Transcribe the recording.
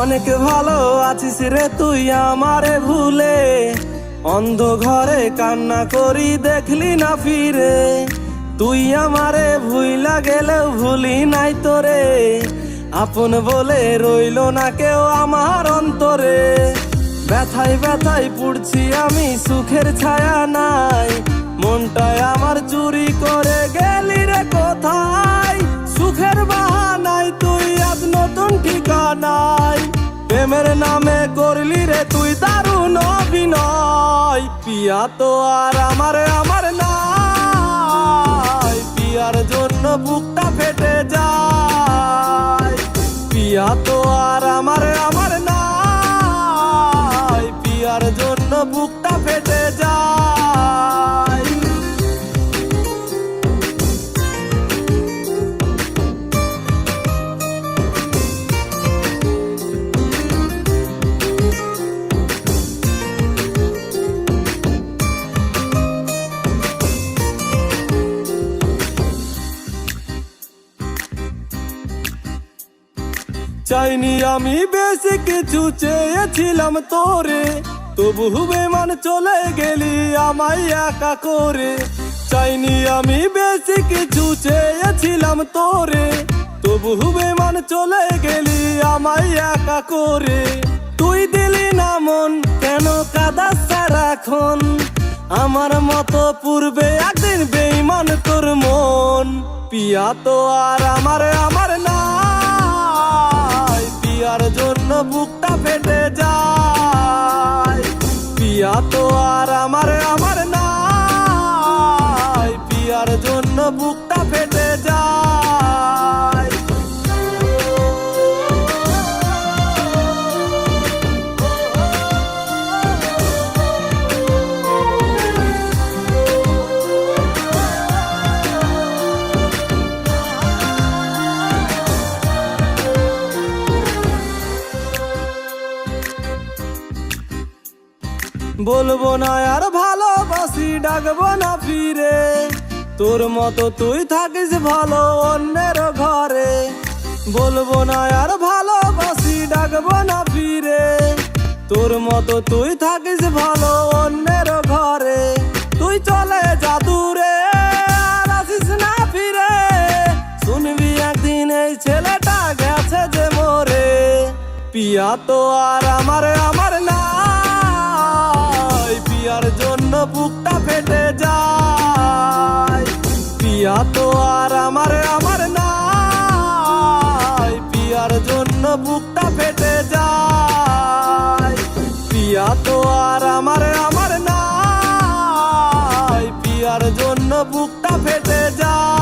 অনেক ভালো আছিস রে তুই আমারে ভুলে। অন্ধ ঘরে কান্না করি দেখলি না ফিরে। তুই আমারে ভুইলা গেলেও ভুলি নাই তোরে। আপন বলে রইল না কেউ আমার অন্তরে। ব্যথায় ব্যথায় পুড়ছি আমি, সুখের ছায়া নাই। মনটায় আমার চুরি করে গেলি রে কোথায়? সুখের বাহানায় তুই আজ নতুন ঠিকানায় প্রেমের নামে করলি রে তুই দারুণ অভিনয়। পিয়া তো আর আমার আমার নাই। পিয়ার জন্য বুকটা ফেটে যায়। পিয়া তো আর আমার আমার নাই। পিয়ার জন্য বুকটা ফেটে যায়। চাইনি আমি বেশি কিছু চেয়েছিলাম তোরে। তবু বেমান চলে গেলি আমায় একা করে। চাইনি আমি বেশি কিছু চেয়েছিলাম তোরে। তবু বেমান চলে গেলি আমায় একা করে। তুই দিলি না মন, কেন কাদা সারাক্ষণ আমার মতো পূর্বে একদিন বেইমান তোর মন। পিয়া তো আর আমার আমার নাই পিয়ার জন্য বুকটা ফেটে যায়। পিয়া তো আর আমার আমার না পিয়ার জন্য বুকটা ফেটে যায়। বলব না আর ভালোবাসি, ডাকবো না ফিরে। তোর মতো তুই থাকিস ভালো অন্যের ঘরে। বলব না আর ভালোবাসি, ডাকবো না ফিরে। তোর মতো তুই থাকিস ভালো অন্যের ঘরে। তুই চলে যা দূরে, আর আসিস না ফিরে। শুনবি একদিন এই ছেলেটা গেছে যে মোরে। পিয়া তো আর আমার আমার পিয়া তো আর আমার আমার নাই। পিয়ার জন্য বুকটা ফেটে যায়। পিয়া তো আর আমার আমার নাই। পিয়ার জন্য বুকটা ফেটে যায়।